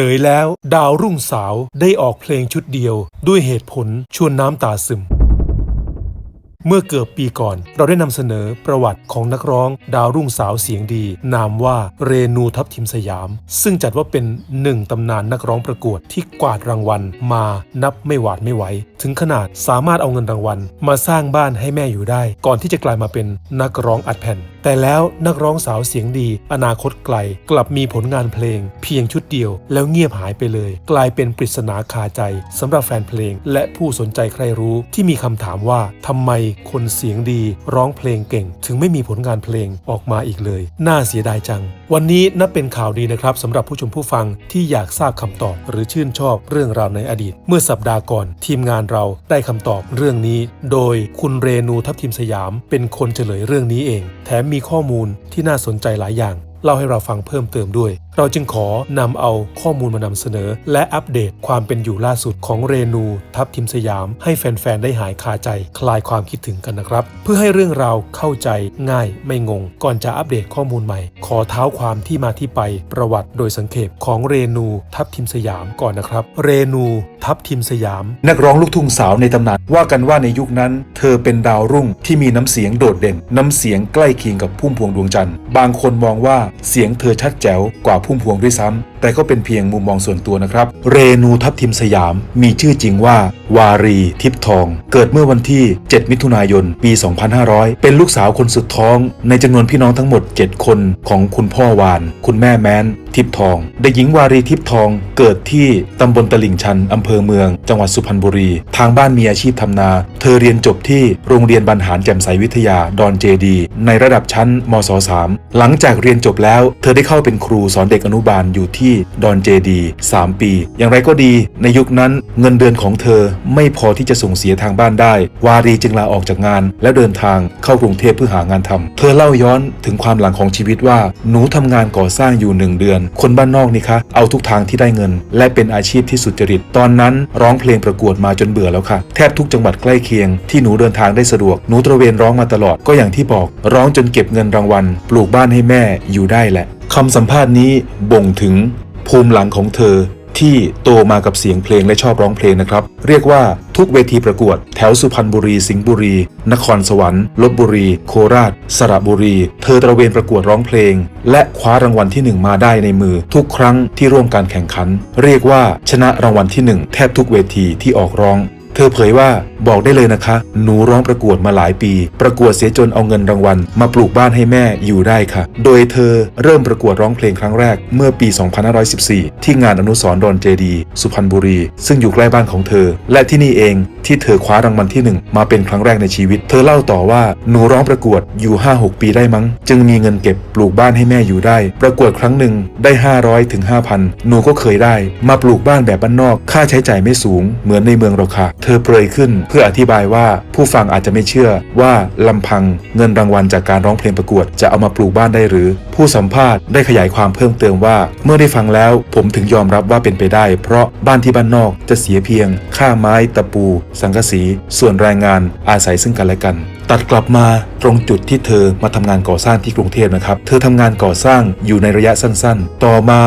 ลยแล้ว ดาวรุ่งสาวได้ออกเพลงชุดเดียว ด้วยเหตุผลชวนน้ำตาซึม เมื่อเกือบปีก่อน เราได้นำเสนอประวัติของนักร้องดาวรุ่งสาวเสียงดี นามว่าเรนูทัพทิมสยาม ซึ่งจัดว่าเป็นหนึ่งตำนานนักร้องประกวดที่กวาดรางวัลมานับไม่หวาดไม่ไหว ถึงขนาดสามารถเอาเงินรางวัล มาสร้างบ้านให้แม่อยู่ได้ ก่อนที่จะกลายมาเป็นนักร้องอัดแผ่น แต่แล้วนักร้องสาวเสียงดี อนาคตไกล กลับมีผลงานเพลง เพียงชุดเดียว แล้วเงียบหายไปเลย กลายเป็นปริศนาคาใจสำหรับแฟนเพลง และผู้สนใจใครรู้ที่มีคำถามว่าทำไมคนเสียงดี ร้องเพลงเก่ง ถึงไม่มีผลงานเพลงออกมาอีกเลย น่าเสียดายจัง วันนี้นับเป็นข่าวดีนะครับสำหรับผู้ชมผู้ฟังที่อยากทราบคำตอบ หรือชื่นชอบเรื่องราวในอดีต เมื่อสัปดาห์ก่อน ทีมงานเราได้คำตอบเรื่องนี้ โดยคุณเรนูทัพทิมสยาม เป็นคนเฉลยเรื่องนี้เอง แถมมีข้อมูลที่น่าสนใจหลายอย่าง เล่าให้เราฟังเพิ่มเติมด้วย เราจึงขอนำเอาข้อมูลมานำเสนอ และอัปเดตความเป็นอยู่ล่าสุดของเรนู ทัพทิมสยาม ให้แฟน ๆ ได้หายคาใจ คลายความคิดถึงกันนะครับ เพื่อให้เรื่องราวเข้าใจง่ายไม่งง ก่อนจะอัปเดตข้อมูลใหม่ ขอเท้าความที่มาที่ไป ประวัติโดยสังเขปของเรนู ทัพทิมสยามก่อนนะครับ เรนู ทัพทิมสยาม นักร้องลูกทุ่งสาวในตำนานว่ากันว่าในยุคนั้น เธอเป็นดาวรุ่งที่มีน้ำเสียงโดดเด่น น้ำเสียงใกล้เคียงกับพุ่มพวงดวงจันทร์บางคนมองว่าเสียงเธอชัดแจ๋วกว่าพุ่มพวงด้วยซ้ำแต่ก็เป็นเพียงมุมมองส่วนตัวนะครับ เรนูทัพทิมสยามมีชื่อจริงว่า วารีทิพทอง เกิดเมื่อวันที่ 7 มิถุนายน ปี 2500 เป็นลูกสาวคนสุดท้อง ในจำนวนพี่น้องทั้งหมด 7 คนของคุณพ่อวาน คุณแม่แม้น ทิพทอง เด็กหญิงวารีทิพทองเกิดที่ตำบลตลิ่งชันอำเภอเมือง จังหวัดสุพรรณบุรี ทางบ้านมีอาชีพทำนา เธอเรียนจบที่โรงเรียนบรรหารแจ่มใสวิทยาดอนเจดี ในระดับชั้นมศ 3 หลังจากเรียนจบแล้ว เธอได้เข้าเป็นครูสอนเด็กอนุบาลอยู่ที่ดอนเจดี 3 ปี อย่างไรก็ดี ในยุคนั้นเงินเดือนของเธอไม่พอที่จะส่งเสียทางบ้านได้ วารีจึงลาออกจากงาน แล้วเดินทางเข้ากรุงเทพเพื่อหางานทำเธอเล่าย้อนถึงความหลังของชีวิตว่า หนูทำงานก่อสร้างอยู่หนึ่งเดือน คนบ้านนอกนี่คะเอาทุกทางที่ได้เงิน และเป็นอาชีพที่สุจริต ตอนนั้นร้องเพลงประกวดมาจนเบื่อแล้วค่ะ แทบทุกจังหวัดใกล้เคียงที่หนูเดินทางได้สะดวก หนูตระเวนร้องมาตลอด ก็อย่างที่บอก ร้องจนเก็บเงินรางวัล ปลูกบ้านให้แม่อยู่ได้แหละ คำสัมภาษณ์นี้บ่งถึงภูมิหลังของเธอที่โตมากับเสียงเพลงและชอบร้องเพลงนะครับ เรียกว่าทุกเวทีประกวด แถวสุพรรณบุรี สิงห์บุรี นครสวรรค์ลบบุรี โคราช สระบุรี เธอตระเวนประกวดร้องเพลง และคว้ารางวัลที่หนึ่งมาได้ในมือ ทุกครั้งที่ร่วมการแข่งขัน เรียกว่าชนะรางวัลที่หนึ่งแทบทุกเวทีที่ออกร้อง เธอเผยว่าบอกได้เลยนะคะ หนูร้องประกวดมาหลายปี ประกวดเสียจนเอาเงินรางวัล มาปลูกบ้านให้แม่อยู่ได้ค่ะ โดยเธอเริ่มประกวดร้องเพลงครั้งแรกเมื่อปี 2514 ที่งานอนุสรณ์ดอนเจดี สุพรรณบุรี ซึ่งอยู่ใกล้บ้านของเธอ และที่นี่เองที่เธอคว้ารางวัลที่หนึ่งมาเป็นครั้งแรกในชีวิต เธอเล่าต่อว่าหนูร้องประกวดอยู่ 5-6 ปีได้มั้ง จึงมีเงินเก็บปลูกบ้านให้แม่อยู่ได้ ประกวดครั้งหนึ่งได้ 500ถึง5,000 หนูก็เคยได้ มาปลูกบ้านแบบบ้านนอก ค่าใช้จ่ายไม่สูงเหมือนในเมืองหรอกค่ะเธอเปรยขึ้นเพื่ออธิบายว่าผู้ฟังอาจจะไม่เชื่อว่าลำพังเงินรางวัลจากการร้องเพลงประกวดจะเอามาปลูกบ้านได้หรือ ผู้สัมภาษณ์ได้ขยายความเพิ่มเติมว่า เมื่อได้ฟังแล้วผมถึงยอมรับว่าเป็นไปได้ เพราะบ้านที่บ้านนอกจะเสียเพียง ค่าไม้ตะปู สังกะสี ส่วนแรงงานอาศัยซึ่งกันและกันตัดกลับมาตรงจุดที่เธอมาทำงานก่อสร้างที่กรุงเทพนะครับ เธอทำงานก่อสร้างอยู่ในระยะสั้นๆ ต่อมา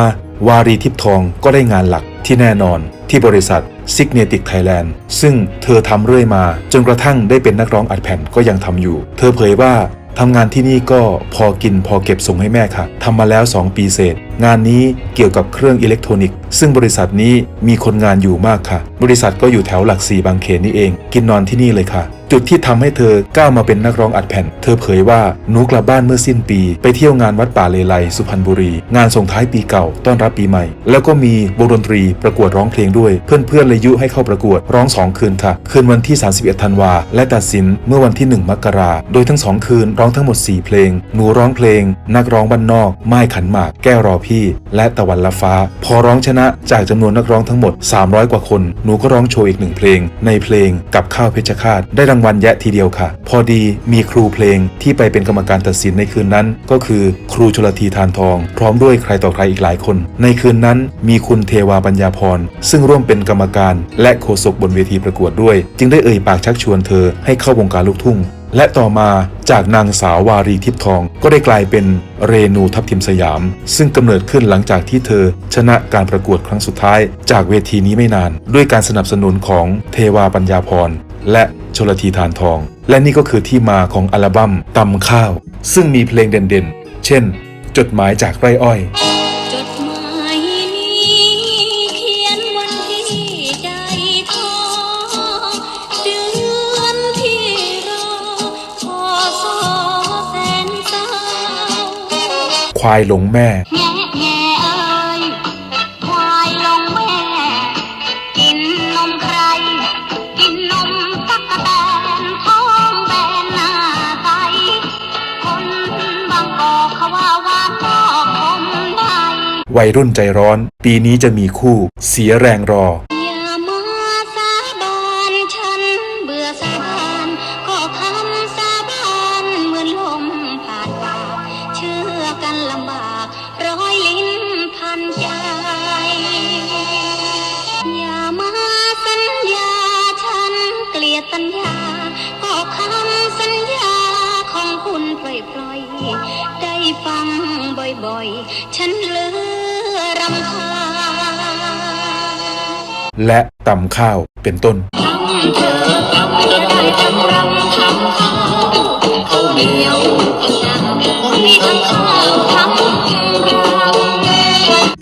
วารีทิพทองก็ได้งานหลักที่แน่นอนที่บริษัท s i g n e t i c Thailand ซึ่งเธอทำเรื่อยมา จนกระทั่งได้เป็นนักร้องอัดแผ่นก็ยังทำอยู่ เธอเผยว่าทำงานที่นี่ก็พอกินพอเก็บส่งให้แม่ค่ะทำมาแล้ว 2 ปีเศษ งานนี้เกี่ยวกับเครื่องอิเล็กทรอนิกส์ซึ่งบริษัทนี้มีคนงานอยู่มากค่ะ บริษัทก็อยู่แถวหลักสี่บางเขนนี่เอง กินนอนที่นี่เลยค่ะ จุดที่ทำให้เธอก้าวมาเป็นนักร้องอัดแผ่น เธอเผยว่าหนูกลับบ้านเมื่อสิ้นปี ไปเที่ยวงานวัดป่าเลไลสุพรรณบุรี งานส่งท้ายปีเก่าต้อนรับปีใหม่ แล้วก็มีวงดนตรีประกวดร้องเพลงด้วย เพื่อนๆเลยยุให้เข้าประกวดร้อง2คืนค่ะ คืนวันที่ 31 ธันวาและตัดสินเมื่อวันที่ 1 มกราโดยทั้ง2คืนร้องทั้งหมด 4 เพลง หนูร้องเพลง นักร้องบ้านนอกไม้ขันหมากแก้วรอพและตะวันละฟ้า พอร้องชนะจากจำนวนนักร้องทั้งหมด 300 กว่าคน หนูก็ร้องโชว์อีกหนึ่งเพลง ในเพลงกับข้าวเพชรฆาตได้รางวัลแยะทีเดียวค่ะ พอดีมีครูเพลงที่ไปเป็นกรรมการตัดสินในคืนนั้น ก็คือครูชลทีทานทอง พร้อมด้วยใครต่อใครอีกหลายคน ในคืนนั้นมีคุณเทวาปัญญาพรซึ่งร่วมเป็นกรรมการ และโฆษกบนเวทีประกวดด้วย จึงได้เอ่ยปากชักชวนเธอให้เข้าวงการลูกทุ่ง และต่อมาจากนางสาววารีทิพย์ทอง ก็ได้กลายเป็นเรนูทัพทิมสยาม ซึ่งกำเนิดขึ้นหลังจากที่เธอชนะการประกวดครั้งสุดท้าย จากเวทีนี้ไม่นาน ด้วยการสนับสนุนของเทวาปัญญาพรและชลทีทานทอง และนี่ก็คือที่มาของอัลบั้มตำข้าว ซึ่งมีเพลงเด่นๆ เช่น จดหมายจากไร่อ้อย ควายหลงแม่ แง่แง่เอ้ยควายลงแม่ กินนมใคร กินนมตักกะแตนท้องแบนหน้าใส คนบางกอกเขาว่าว่าพ่อคมได้ วัยรุ่นใจร้อน ปีนี้จะมีคู่ เสียแรงรอ ปล่อยๆได้ฟังบ่อยๆ ฉันเหลือรำคาญและตำข้าวเป็นต้น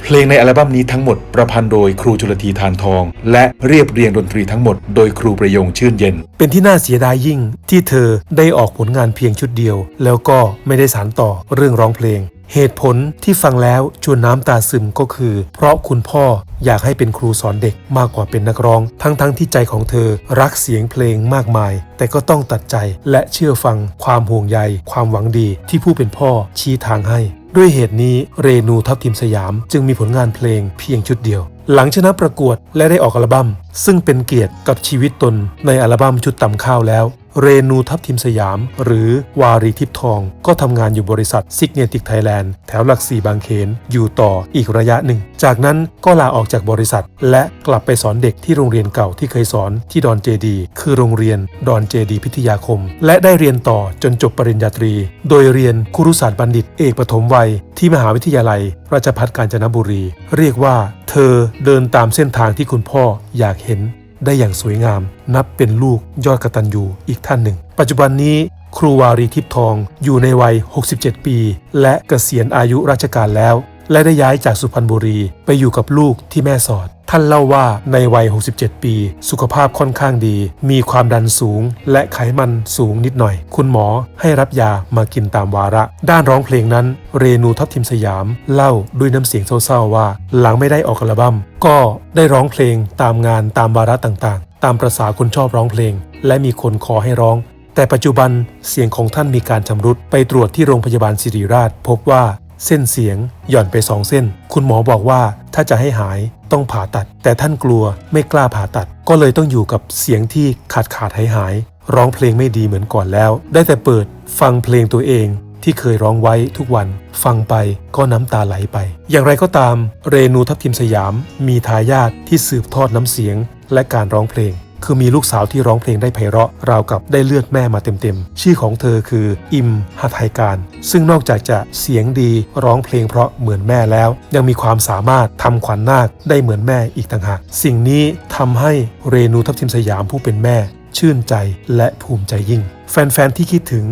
เพลงในอัลบั้มนี้ทั้งหมดประพันธ์โดยครูชลธีทานทอง และเรียบเรียงดนตรีทั้งหมดโดยครูประยงชื่นเย็น เป็นที่น่าเสียดายยิ่งที่เธอได้ออกผลงานเพียงชุดเดียว แล้วก็ไม่ได้สานต่อเรื่องร้องเพลง เหตุผลที่ฟังแล้วชวนน้ำตาซึมก็คือ เพราะคุณพ่ออยากให้เป็นครูสอนเด็กมากกว่าเป็นนักร้อง ทั้งๆทที่ใจของเธอรักเสียงเพลงมากมาย แต่ก็ต้องตัดใจและเชื่อฟังความห่วงใย ความหวังดีที่ผู้เป็นพ่อชี้ทางให้ ด้วยเหตุนี้เรนูทัพทิมสยาม จึงมีผลงานเพลงเพียงชุดเดียว หลังชนะประกวดและได้ออกอัลบั้ม ซึ่งเป็นเกียรติกับชีวิตตนในอัลบั้มชุดตำข้าวแล้ว เรนูทัพทิมสยาม หรือวารีทิพทอง ก็ทำงานอยู่บริษัทซิกเนติกไทยแลนด์แถวหลักสี่บางเขน อยู่ต่ออีกระยะหนึ่ง จากนั้นก็ลาออกจากบริษัท และกลับไปสอนเด็กที่โรงเรียนเก่าที่เคยสอนที่ดอนเจดี คือโรงเรียนดอนเจดีพิทยาคม และได้เรียนต่อจนจบปริญญาตรี โดยเรียนครุศาสตร์บัณฑิตเอกปฐมวัย ที่มหาวิทยาลัย ราชภัฏกาญจนบุรี เรียกว่า เธอเดินตามเส้นทางที่คุณพ่อ อยากเห็นได้อย่างสวยงาม นับเป็นลูกยอดกระตันยูอีกท่านหนึ่ง ปัจจุบันนี้ครูวารีทิพย์ทองอยู่ในวัย 67 ปี และเกษียณอายุราชการแล้ว และได้ย้ายจากสุพรรณบุรีไปอยู่กับลูกที่แม่สอด ท่านเล่าว่าในวัย 67 ปี สุขภาพค่อนข้างดี มีความดันสูง และไขมันสูงนิดหน่อย คุณหมอให้รับยามากินตามวาระ ด้านร้องเพลงนั้น เรนูทัพทิมสยาม เล่าด้วยน้ำเสียงเศร้าๆว่า หลังไม่ได้ออกอัลบั้มก็ได้ร้องเพลงตามงานตามวาระต่างๆ ตามประษาคนชอบร้องเพลง และมีคนขอให้ร้องแต่ปัจจุบันเสียงของท่านมีการชำรุดไปตรวจที่โรงพยาบาลศิริราช พบว่า เส้นเสียง หย่อนไปสองเส้น คุณหมอบอกว่าถ้าจะให้หายต้องผ่าตัด แต่ท่านกลัวไม่กล้าผ่าตัด ก็เลยต้องอยู่กับเสียงที่ขาดขาดหายหายร้องเพลงไม่ดีเหมือนก่อนแล้ว ได้แต่เปิดฟังเพลงตัวเองที่เคยร้องไว้ทุกวันฟังไปก็น้ำตาไหลไป อย่างไรก็ตาม เรนูทัพทิมสยาม มีทายาทที่สืบทอดน้ำเสียงและการร้องเพลง คือมีลูกสาวที่ร้องเพลงได้ไพเราะราวกับได้เลือดแม่มาเต็มๆ ชื่อของเธอคือ อิมหัตไทยการ ซึ่งนอกจากจะเสียงดีร้องเพลงเพราะเหมือนแม่แล้ว ยังมีความสามารถทำขวัญนาคได้เหมือนแม่อีกต่างหาก สิ่งนี้ทำให้เรนูทัพทิมสยามผู้เป็นแม่ ชื่นใจและภูมิใจยิ่ง แฟนๆที่คิดถึง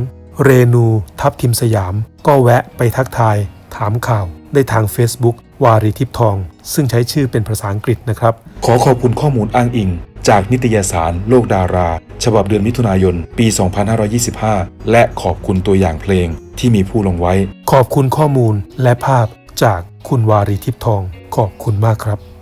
เรนูทัพทิมสยาม ก็แวะไปทักทาย ถามข่าวได้ทาง Facebook วารีทิพทอง ซึ่งใช้ชื่อเป็นภาษาอังกฤษนะครับ ขอขอบคุณข้อมูลอ้างอิง จากนิตยสารโลกดารา ฉบับเดือนมิถุนายน ปี 2525 และขอบคุณตัวอย่างเพลงที่มีผู้ลงไว้ ขอบคุณข้อมูลและภาพจากคุณวารีทิพย์ทอง ขอบคุณมากครับ